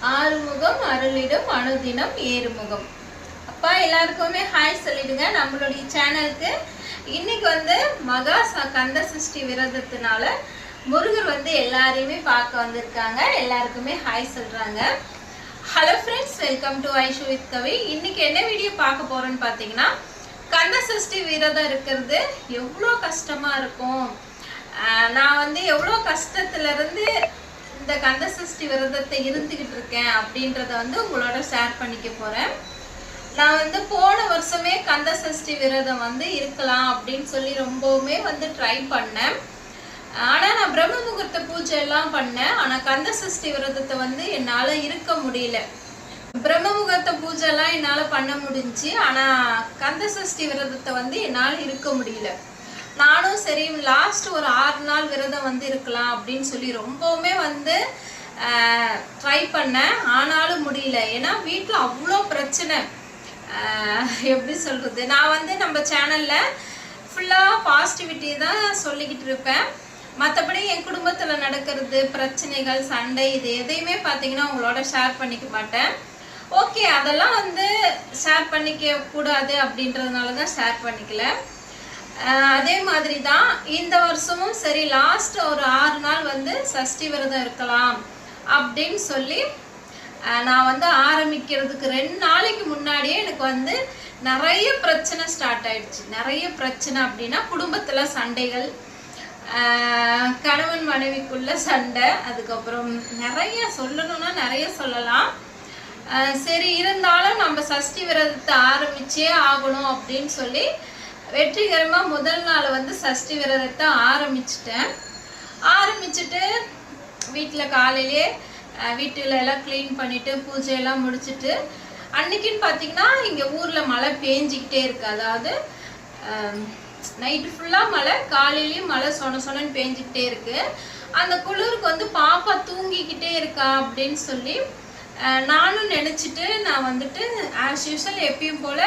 ஆறுமுகம் அருளிடும் அனுதினம் ஏறுமுகம். அப்பா எல்லாருக்குமே ஹாய் சொல்லிடுங்க. நம்மளுடைய சேனலுக்கு இன்னைக்கு வந்து மகா ச- கந்த சஷ்டி விரதத்தினால முருகர் வந்து எல்லாரையுமே பார்க்க வந்திருக்காங்க. எல்லாருக்குமே ஹாய் சொல்றாங்க. Hello friends welcome to Aishu with Kavi இன்னைக்கு என்ன வீடியோ பார்க்க போறோம்னு பார்த்தீங்கன்னா கந்த சஷ்டி விரதம் இருக்கிறது எவ்வளோ கஷ்டமா இருக்கும். நான் வந்து எவ்வளோ கஷ்டத்துல இருந்து இந்த கந்த சஷ்டி விரதத்தை இருந்துகிட்டு இருக்கேன் அப்படின்றத வந்து உங்களோட ஷேர் பண்ணிக்க போறேன். நான் வந்து போன வருஷமே கந்த சஷ்டி விரதம் வந்து இருக்கலாம் அப்படின்னு சொல்லி ரொம்பவுமே வந்து ட்ரை பண்ணேன். ஆனா நான் பிரம்ம முகூர்த்த பூஜை எல்லாம் பண்ணேன். ஆனா கந்த சஷ்டி விரதத்தை வந்து என்னால இருக்க முடியல. பிரம்ம முகூர்த்த பூஜை எல்லாம் என்னால பண்ண முடிஞ்சு ஆனா கந்த சஷ்டி விரதத்தை வந்து என்னால இருக்க முடியல. நானும் சரி லாஸ்ட் ஒரு ஆறு நாள் விரதம் வந்து இருக்கலாம் அப்படின்னு சொல்லி ரொம்பவுமே வந்து ட்ரை பண்ணேன். ஆனாலும் முடியல. ஏன்னா வீட்டில் அவ்வளோ பிரச்சனை. எப்படி சொல்கிறது நான் வந்து நம்ம சேனலில் ஃபுல்லாக பாசிட்டிவிட்டி தான் சொல்லிக்கிட்டு இருப்பேன். மற்றபடி என் குடும்பத்தில் நடக்கிறது பிரச்சனைகள் சண்டை இது எதையுமே பார்த்தீங்கன்னா உங்களோட ஷேர் பண்ணிக்க மாட்டேன். ஓகே அதெல்லாம் வந்து ஷேர் பண்ணிக்க கூடாது அப்படின்றதுனால தான் ஷேர் பண்ணிக்கல. அதே மாதிரி தான் இந்த வருஷமும் சரி லாஸ்ட் ஒரு ஆறு நாள் வந்து சஷ்டி விரதம் இருக்கலாம் அப்படின்னு சொல்லி நான் வந்து ஆரம்பிக்கிறதுக்கு ரெண்டு நாளைக்கு முன்னாடியே எனக்கு வந்து நிறைய பிரச்சனை ஸ்டார்ட் ஆயிடுச்சு. நிறைய பிரச்சனை அப்படின்னா குடும்பத்தில் சண்டைகள் கணவன் மனைவிக்குள்ள சண்டை அதுக்கப்புறம் நிறைய சொல்லணும்னா நிறைய சொல்லலாம். சரி இருந்தாலும் நம்ம சஷ்டி விரதத்தை ஆரம்பிச்சே ஆகணும் அப்படின்னு சொல்லி வெற்றிகரமாக முதல் நாள் வந்து சஷ்டி விரதத்தை ஆரம்பிச்சிட்டேன். ஆரம்பிச்சுட்டு வீட்டில் காலையிலே வீட்டில் எல்லாம் க்ளீன் பண்ணிவிட்டு பூஜையெல்லாம் முடிச்சுட்டு அன்னைக்குன்னு பார்த்தீங்கன்னா இங்கே ஊரில் மழை பேஞ்சிக்கிட்டே இருக்குது அதாவது நைட்டு ஃபுல்லாக மழை காலையிலையும் மழை சொன சொனன்னு பேஞ்சிக்கிட்டே இருக்குது அந்த குளிருக்கு வந்து பாப்பா தூங்கிக்கிட்டே இருக்கா அப்படின்னு சொல்லி நானும் நினச்சிட்டு நான் வந்துட்டு ஆஸ் யூஸ்வல் எப்பயும் போல்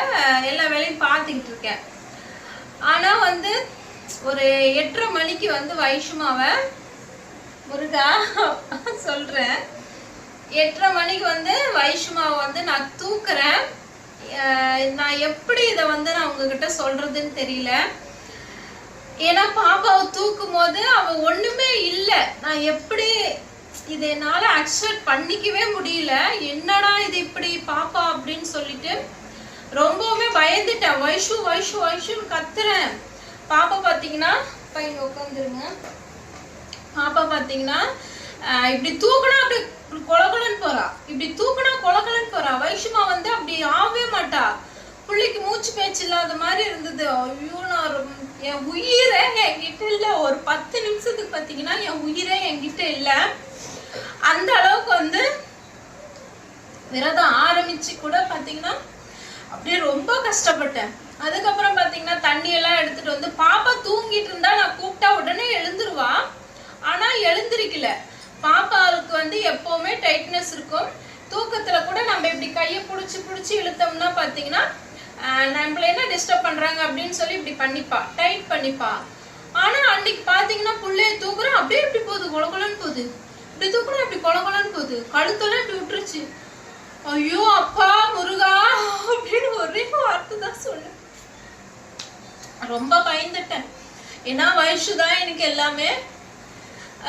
எல்லா வேலையும் பார்த்துக்கிட்டு இருக்கேன். ஆனா வந்து ஒரு எட்டரை மணிக்கு வந்து வைஷ்மாவை முருகா சொல்றேன். எட்டரை மணிக்கு வந்து வைஷ்மாவை வந்து நான் தூக்குறேன். நான் எப்படி இதை வந்து நான் உங்ககிட்ட சொல்றதுன்னு தெரியல. ஏன்னா பாப்பாவை தூக்கும் போது அவ ஒண்ணுமே இல்லை. நான் எப்படி இது என்னால அக்செப்ட் பண்ணிக்கவே முடியல. என்னடா இது இப்படி பாப்பா அப்படின்னு சொல்லிட்டு ரொம்பவுமே பயந்துட்டேன். வைஷு வைஷு வைஷுன்னு கத்துறேன். பாப்பா பார்த்தீங்கன்னா பையன் உட்காந்துருங்க பாப்பா பார்த்தீங்கன்னா இப்படி தூக்குனா அப்படி கொலகலன்னு போறா. இப்படி தூக்குனா கொலகலன்னு போறா. வைஷுமா வந்து அப்படி ஆகவே மாட்டா. புள்ளைக்கு மூச்சு பேச்சு இல்லாத மாதிரி இருந்தது. ஐயோ நான் என் உயிரே என்கிட்ட இல்ல. ஒரு பத்து நிமிஷத்துக்கு பார்த்தீங்கன்னா என் உயிரே என்கிட்ட இல்ல. அந்த அளவுக்கு வந்து விரதம் ஆரம்பிச்சு கூட பார்த்தீங்கன்னா அப்படியே ரொம்ப கஷ்டப்பட்டேன். அதுக்கப்புறம் பார்த்தீங்கன்னா தண்ணி எல்லாம் எடுத்துட்டு வந்து பாப்பா தூங்கிட்டு இருந்தா நான் கூப்பிட்டா உடனே எழுந்துருவா? ஆனா எழுந்திருக்கல. பாப்பாவுக்கு வந்து எப்பவுமே டைட்னஸ் இருக்கும். தூக்கத்துல கூட நம்ம இப்படி கையை பிடிச்சி பிடிச்சி இழுத்தோம்னா பார்த்தீங்கன்னா நம்மள என்ன டிஸ்டர்ப் பண்றாங்க? அப்படின்னு சொல்லி இப்படி பண்ணிப்பா டைட் பண்ணிப்பா. ஆனா அன்னைக்கு பாத்தீங்கன்னா புள்ளைய தூக்குறோம் அப்படியே இப்படி போகுது கொலகொலன்னு போகுது. இப்படி தூக்குறோம் இப்படி கொலகொலன்னு போகுது. கழுத்தெல்லாம் இப்படி விட்டுருச்சு. ஐயோ அப்பா முருகா அப்படின்னு ஒரே வார்த்தை தான் சொன்னேன். ரொம்ப பயந்துட்டேன். ஏன்னா வயசு தான் எனக்கு எல்லாமே.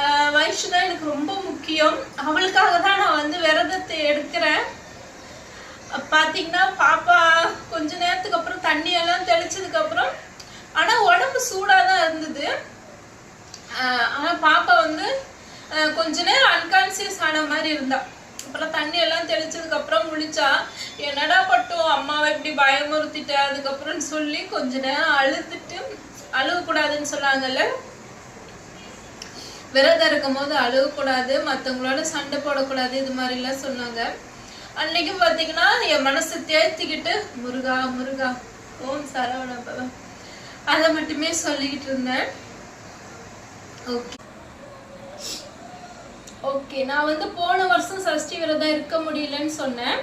ஆஹ் வயசு தான் எனக்கு ரொம்ப முக்கியம். அவளுக்காக தான் நான் வந்து விரதத்தை எடுக்கிறேன். பாத்தீங்கன்னா பாப்பா கொஞ்ச நேரத்துக்கு அப்புறம் தண்ணி எல்லாம் தெளிச்சதுக்கு அப்புறம் ஆனா உடம்பு சூடா தான் இருந்தது. ஆஹ் ஆனா பாப்பா வந்து கொஞ்ச நேரம் அன்கான்சியஸ் ஆன மாதிரி இருந்தா. அப்புறம் தண்ணி எல்லாம் தெளிச்சதுக்கு அப்புறம் முழிச்சா என்னடா பட்டும் அம்மாவை இப்படி பயமுறுத்திட்ட? அதுக்கப்புறம் சொல்லி கொஞ்ச நேரம் அழுதுட்டு அழுகக்கூடாதுன்னு சொன்னாங்கல்ல? விரதம் இருக்கும் போது அழுகக்கூடாது மற்றவங்களோட சண்டை போடக்கூடாது இது மாதிரிலாம் சொன்னாங்க. அன்னைக்கு பார்த்தீங்கன்னா என் மனசை தேர்த்திக்கிட்டு முருகா முருகா ஓம் சரவண அதை மட்டுமே சொல்லிக்கிட்டு இருந்தேன். ஓகே. ஓகே நான் வந்து போன வருஷம் சஷ்டி விரதம் இருக்க முடியலன்னு சொன்னேன்.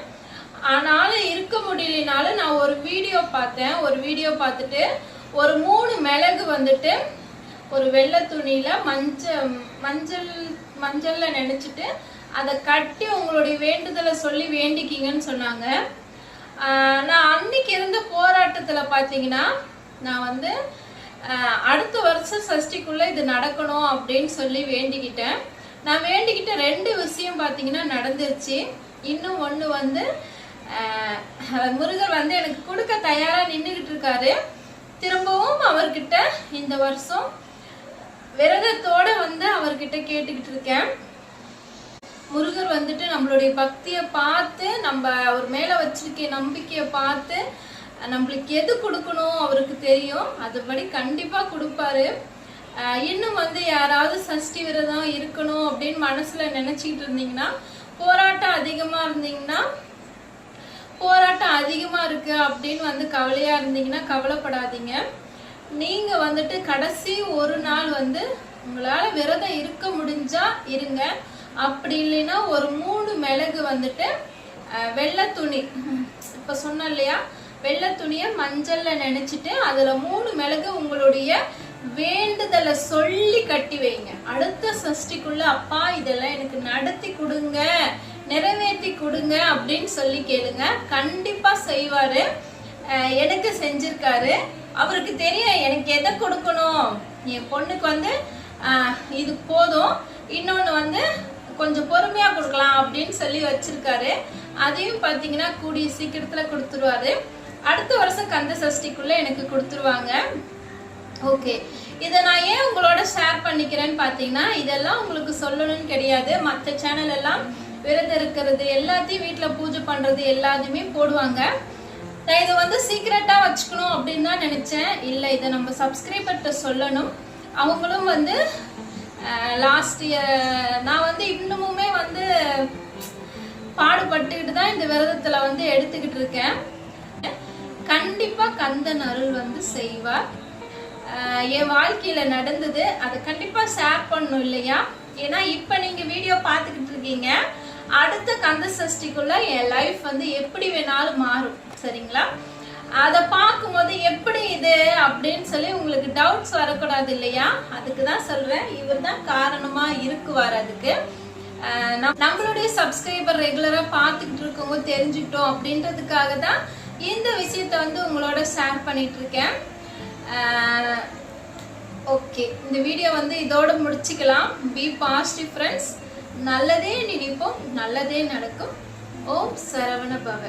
ஆனாலும் இருக்க முடியலனாலும் நான் ஒரு வீடியோ பார்த்தேன். ஒரு வீடியோ பார்த்துட்டு ஒரு மூணு மிளகு வந்துட்டு ஒரு வெள்ளை துணியில மஞ்சள் மஞ்சள் மஞ்சள்ல நினைச்சிட்டு அதை கட்டி உங்களுடைய வேண்டுதலை சொல்லி வேண்டிக்கிங்கன்னு சொன்னாங்க. நான் அன்னைக்கு இருந்த போராட்டத்தில் பார்த்தீங்கன்னா நான் வந்து அடுத்த வருஷம் சஷ்டிக்குள்ளே இது நடக்கணும் அப்படின்னு சொல்லி வேண்டிக்கிட்டேன். நான் வேண்டிக்கிட்ட ரெண்டு விஷயம் பார்த்தீங்கன்னா நடந்துருச்சு. இன்னும் ஒன்று வந்து முருகர் வந்து எனக்கு கொடுக்க தயாராக நின்றுக்கிட்டு இருக்காரு. திரும்பவும் அவர்கிட்ட இந்த வருஷம் விரதத்தோட வந்து அவர்கிட்ட கேட்டுக்கிட்டு இருக்கேன். முருகர் வந்துட்டு நம்மளுடைய பக்தியை பார்த்து நம்ம அவர் மேலே வச்சிருக்க நம்பிக்கையை பார்த்து நம்மளுக்கு எது கொடுக்கணும் அவருக்கு தெரியும். அதுபடி கண்டிப்பாக கொடுப்பாரு. இன்னும் வந்து யாராவது சஷ்டி விரதம் இருக்கணும் அப்படின்னு மனசுல நினைச்சிட்டு இருந்தீங்கன்னா போராட்டம் அதிகமா இருந்தீங்கன்னா போராட்டம் அதிகமா இருக்கு அப்படின்னு வந்து கவலையா இருந்தீங்கன்னா கவலைப்படாதீங்க. நீங்க வந்துட்டு கடைசி ஒரு நாள் வந்து உங்களால விரதம் இருக்க முடிஞ்சா இருங்க. அப்படி இல்லைன்னா ஒரு மூணு மிளகு வந்துட்டு அஹ், வெள்ளை துணி. இப்ப சொன்ன இல்லையா? வெள்ளை துணியை மஞ்சள்ல நினைச்சிட்டு அதுல மூணு மிளகு உங்களுடைய வேண்டுதலை சொல்லி கட்டி வைங்க. அடுத்த சஷ்டிக்குள்ள அப்பா இதெல்லாம் எனக்கு நடத்தி கொடுங்க நிறைவேற்றி கொடுங்க அப்படின்னு சொல்லி கேளுங்க. கண்டிப்பா செய்வாரு. எனக்கு செஞ்சிருக்காரு. அவருக்கு தெரியும் எனக்கு எதை கொடுக்கணும்? என் பொண்ணுக்கு வந்து இது போதும். இன்னொன்று வந்து கொஞ்சம் பொறுமையா கொடுக்கலாம் அப்படின்னு சொல்லி வச்சிருக்காரு. அதையும் பார்த்தீங்கன்னா கூடிய சீக்கிரத்தில் கொடுத்துருவாரு. அடுத்த வருஷம் கந்த சஷ்டிக்குள்ள எனக்கு கொடுத்துருவாங்க. ஓகே இதை நான் ஏன் உங்களோட ஷேர் பண்ணிக்கிறேன்னு பார்த்தீங்கன்னா இதெல்லாம் உங்களுக்கு சொல்லணும்னு கிடையாது. மற்ற சேனல் எல்லாம் விரதம் இருக்கிறது எல்லாத்தையும் வீட்டில் பூஜை பண்ணுறது எல்லாத்தையுமே போடுவாங்க. நான் இதை வந்து சீக்ரெட்டாக வச்சுக்கணும் அப்படின்னு தான் நினச்சேன். இல்லை இதை நம்ம சப்ஸ்கிரைபர்கிட்ட சொல்லணும். அவங்களும் வந்து லாஸ்ட் இயர் நான் வந்து இன்னமுமே வந்து பாடுபட்டுக்கிட்டு தான் இந்த விரதத்தில் வந்து எடுத்துக்கிட்டு இருக்கேன். கண்டிப்பாக கந்தன் அருள் வந்து செய்வார். என் வாழ்க்கையில் நடந்தது அதை கண்டிப்பாக ஷேர் பண்ணணும் இல்லையா? ஏன்னா இப்போ நீங்கள் வீடியோ பார்த்துக்கிட்டு இருக்கீங்க. அடுத்த கந்த சஷ்டிக்குள்ள என் லைஃப் வந்து எப்படி வேணாலும் மாறும் சரிங்களா? அதை பார்க்கும்போது எப்படி இது அப்படின்னு சொல்லி உங்களுக்கு டவுட்ஸ் வரக்கூடாது இல்லையா? அதுக்கு தான் சொல்றேன். இவர் தான் காரணமா இருக்குவார் அதுக்கு. நம்- நம்மளுடைய சப்ஸ்கிரைபர் ரெகுலரா பார்த்துக்கிட்டு இருக்கவங்க தெரிஞ்சுக்கிட்டோம் அப்படின்றதுக்காக தான் இந்த விஷயத்த வந்து உங்களோட ஷேர் பண்ணிட்டு இருக்கேன். ஓகே இந்த வீடியோ வந்து இதோடு முடிச்சுக்கலாம். பி பாசிட்டிவ் ஃப்ரெண்ட்ஸ் நல்லதே நினைப்போம் நல்லதே நடக்கும். ஓம் சரவண பவ.